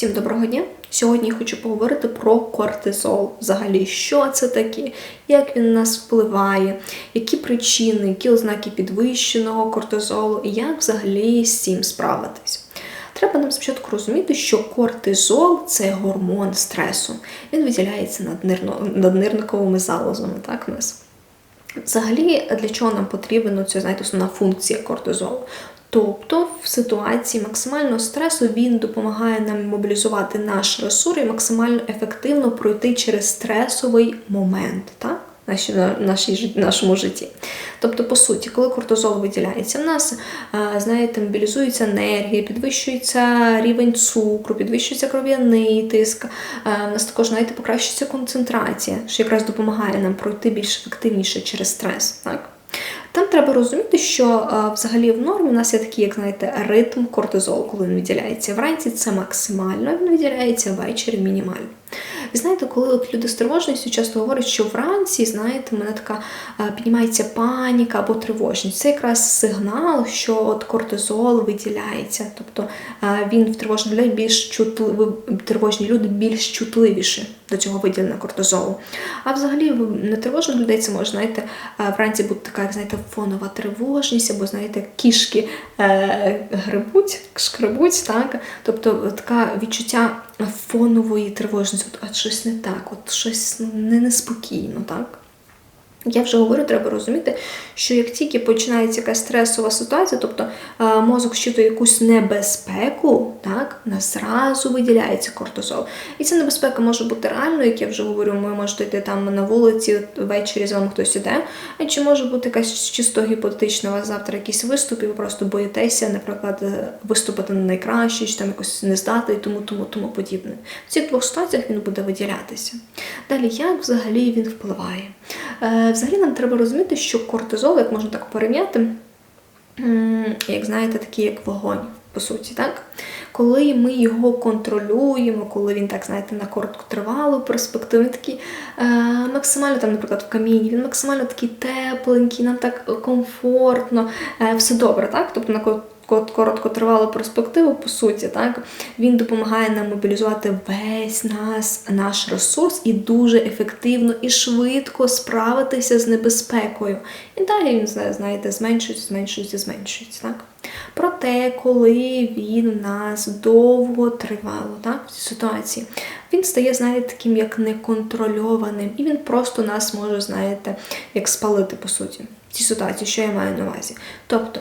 Всім доброго дня! Сьогодні я хочу поговорити про кортизол. Взагалі, що це таке, як він на нас впливає, які причини, які ознаки підвищеного кортизолу і як взагалі з цим справитись. Треба нам спочатку розуміти, що кортизол це гормон стресу. Він виділяється наднирниковими залозами, так у нас. Взагалі, для чого нам потрібна це знаєте, основна функція кортизолу? Тобто в ситуації максимального стресу він допомагає нам мобілізувати наш ресурс і максимально ефективно пройти через стресовий момент. Так? Наші, нашій, нашому житті. Тобто, по суті, коли кортизол виділяється, в нас, знаєте, мобілізується енергія, підвищується рівень цукру, підвищується кров'яний тиск, в нас також, знаєте, покращується концентрація, що якраз допомагає нам пройти більш ефективніше через стрес. Так? Там треба розуміти, що взагалі в нормі у нас є такий, як знаєте, ритм кортизолу, коли він виділяється. Вранці це максимально, він виділяється ввечері мінімально. І знаєте, коли от люди з тривожністю часто говорять, що вранці, знаєте, мене така піднімається паніка або тривожність. Це якраз сигнал, що от кортизол виділяється. Тобто він в тривожних людей більш чутливі, тривожні люди більш чутливіші до цього виділення кортизолу. А взагалі в нетривожних людей це може, знаєте, вранці бути така, як знаєте, фонова тривожність, або, знаєте, кішки е, грибуть, шкребуть, так? Тобто таке відчуття фонової тривожності, от, а щось не так, от щось не неспокійно, так? Я вже говорю, треба розуміти, що як тільки починається якась стресова ситуація, тобто мозок щитує якусь небезпеку, так, у зразу виділяється кортизол. І ця небезпека може бути реальною, як я вже говорю, ви можете йти там на вулиці, ввечері з вами хтось іде. А чи може бути якась чисто гіпотетична у вас завтра якийсь виступ, і ви просто боїтеся, наприклад, виступити на найкраще, чи там якось не здати і тому, тому, тому подібне. В цих двох ситуаціях він буде виділятися. Далі, як взагалі він впливає? Е, Взагалі нам треба розуміти, що кортизол, як можна так порівняти, як знаєте, такий як вогонь, по суті, так? Коли ми його контролюємо, коли він так, знаєте, на короткотривалу перспективу, він такий е, максимально, там, наприклад, в каміні, він максимально такий тепленький, нам так комфортно, е, все добре, так? Тобто на короткотривалу перспективу, по суті, так, він допомагає нам мобілізувати весь нас, наш ресурс і дуже ефективно і швидко справитися з небезпекою. І далі він, знаєте, зменшується, зменшується, зменшується. так. Проте, коли він у нас довго тривало так, в цій ситуації, він стає, знаєте, таким як неконтрольованим, і він просто нас може, знаєте, як спалити, по суті цій ситуації, що я маю на увазі. Тобто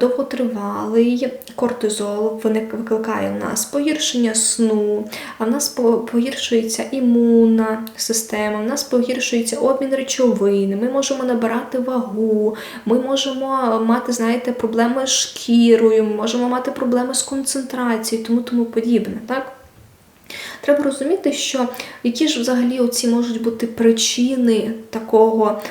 довготривалий кортизол викликає в нас погіршення сну, а в нас погіршується імунна система, в нас погіршується обмін речовин, ми можемо набирати вагу, ми можемо мати, знаєте, проблеми з шкірою, ми можемо мати проблеми з концентрацією, тому тому подібне. так? Треба розуміти, що які ж взагалі оці можуть бути причини такого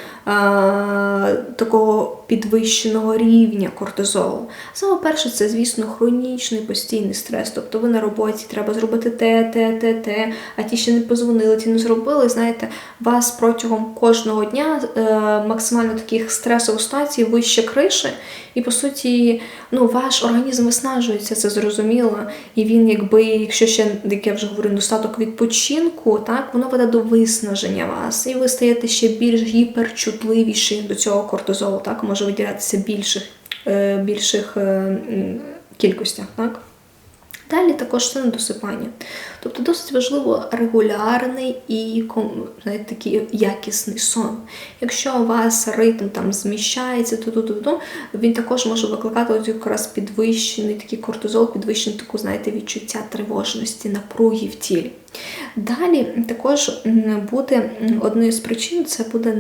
такого підвищеного рівня кортизолу. Саме перше, це, звісно, хронічний постійний стрес. Тобто ви на роботі треба зробити те, те, те, те, а ті ще не позвонили, ті не зробили. Знаєте, вас протягом кожного дня е, максимально таких стресових ситуацій вище криші, і по суті, ну, ваш організм виснажується, це зрозуміло. І він, якби, якщо ще, як я вже говорю, достаток відпочинку, так, воно веде до виснаження вас, і ви стаєте ще більш гіперчутливі чутливіші до цього кортизолу, так, може виділятися більших е, більших е, кількостях. Так? Далі також це недосипання. Тобто досить важливо регулярний і знаєте, такий якісний сон. Якщо у вас ритм там зміщається, то, то, то, то він також може викликати ось якраз підвищений такий кортизол, підвищений таку, знаєте, відчуття тривожності, напруги в тілі. Далі також буде одною з причин це буде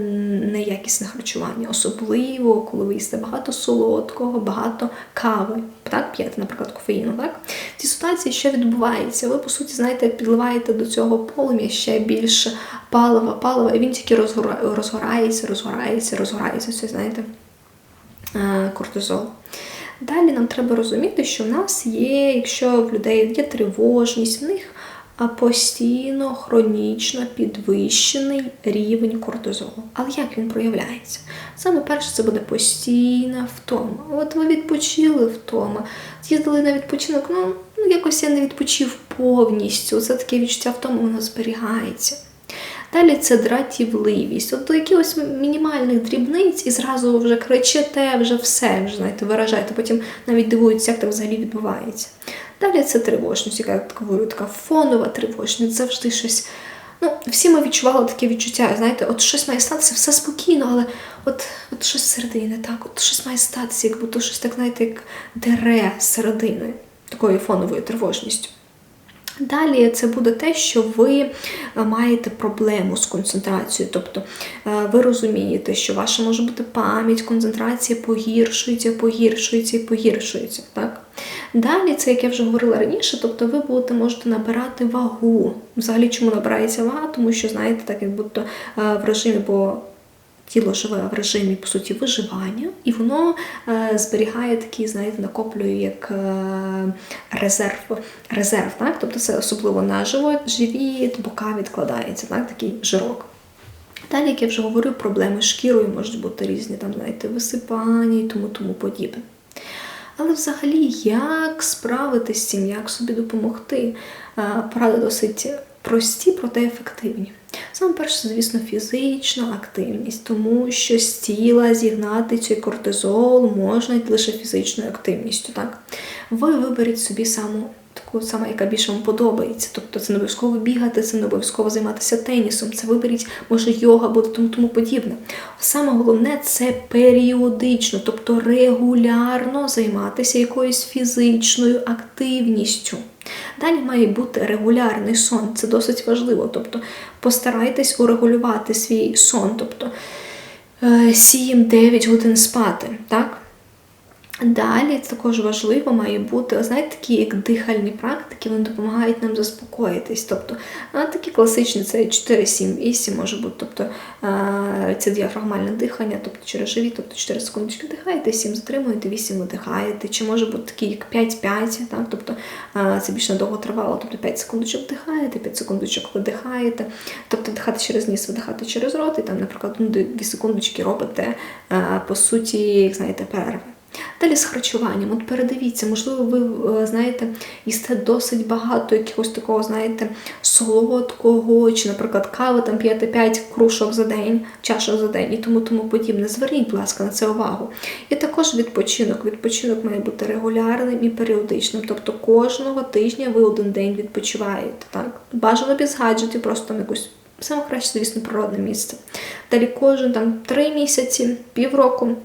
неякісне харчування, особливо, коли ви їсте багато солодкого, багато кави, так, п'єте, наприклад, кофеїну. Так? В цій ситуації що відбувається? Ви, по суті, знаєте, підливаєте до цього полум'я ще більше палива, палива, і він тільки розгорається, розгорається, розгорається, це, знаєте, е, кортизол. Далі нам треба розуміти, що в нас є, якщо в людей є тривожність, в них а постійно хронічно підвищений рівень кортизолу. Але як він проявляється? Саме перше це буде постійна втома. От ви відпочили втома, з'їздили на відпочинок, ну, ну якось я не відпочив повністю. Це таке відчуття втоми, воно зберігається. Далі це дратівливість. От до якихось мінімальних дрібниць і зразу вже кричите, вже все, вже знаєте, виражаєте. Потім навіть дивуються, як так взагалі відбувається. Далі це тривожність, яка я говорю, така фонова тривожність, завжди щось. Ну, всі ми відчували таке відчуття, знаєте, от щось має статися, все спокійно, але от, от щось зсередини не так, от щось має статися, як будто щось так, знаєте, як дере середини такою фоновою тривожністю. Далі це буде те, що ви е, маєте проблему з концентрацією, тобто е, ви розумієте, що ваша може бути пам'ять, концентрація погіршується, погіршується і погіршується. Так? Далі, це як я вже говорила раніше, тобто ви будете можете набирати вагу. Взагалі, чому набирається вага? Тому що, знаєте, так як будто е, в режимі, бо тіло живе в режимі, по суті, виживання, і воно е, зберігає такий, знаєте, накоплює як е, резерв, резерв, так? Тобто це особливо на живіт, бока відкладається, так? такий жирок. Далі, як я вже говорю, проблеми з шкірою можуть бути різні, там, знаєте, висипання і тому тому подібне. Але взагалі, як справитися з цим, як собі допомогти? Е, Поради досить прості, проте ефективні. Саме перше, звісно, фізична активність, тому що з тіла зігнати цей кортизол можна лише фізичною активністю. Так? Ви виберіть собі саму таку саму, яка більше вам подобається. Тобто це не обов'язково бігати, це не обов'язково займатися тенісом, це виберіть, може, йога буде тому тому подібне. Саме головне це періодично, тобто регулярно займатися якоюсь фізичною активністю. Далі має бути регулярний сон, це досить важливо. Тобто постарайтесь урегулювати свій сон, тобто 7-9 годин спати. так? Далі також важливо має бути, знаєте, такі як дихальні практики, вони допомагають нам заспокоїтись. Тобто такі класичні це 4-7-8 може бути. Тобто це діафрагмальне дихання, тобто через живіт, тобто 4 секундочки вдихаєте, 7 затримуєте, 8 видихаєте. Чи може бути такі як 5-5, так? тобто це більш надовго тривало, тобто 5 секундочок вдихаєте, 5 секундочок видихаєте, тобто вдихати через ніс, видихати через рот, і там, наприклад, 2 секундочки робите, по суті, як знаєте, перерви. Далі з харчуванням. От передивіться, можливо, ви знаєте, їсте досить багато якогось такого, знаєте, солодкого, чи, наприклад, кави там п'єте 5 кружок за день, чашок за день і тому тому подібне. Зверніть, будь ласка, на це увагу. І також відпочинок. Відпочинок має бути регулярним і періодичним. Тобто кожного тижня ви один день відпочиваєте. Так? Бажано без гаджетів, просто там якусь. Саме краще, звісно, природне місце. Далі кожен там три місяці, півроку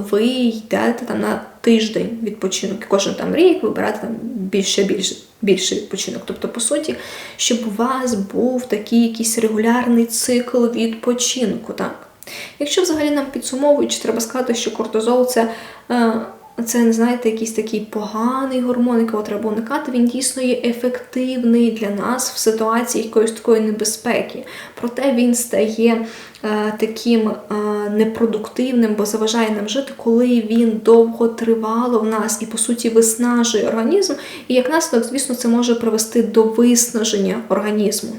ви йдете там на тиждень відпочинок. І кожен там рік вибирати там більше більше, більший відпочинок. Тобто, по суті, щоб у вас був такий якийсь регулярний цикл відпочинку. так. Якщо взагалі нам підсумовуючи, треба сказати, що кортизол це. Це знаєте, якийсь такий поганий гормон, якого треба уникати. Він дійсно є ефективний для нас в ситуації якоїсь такої небезпеки. Проте він стає е, таким е, непродуктивним, бо заважає нам жити, коли він довго тривало в нас і, по суті, виснажує організм. І як наслідок, звісно, це може привести до виснаження організму.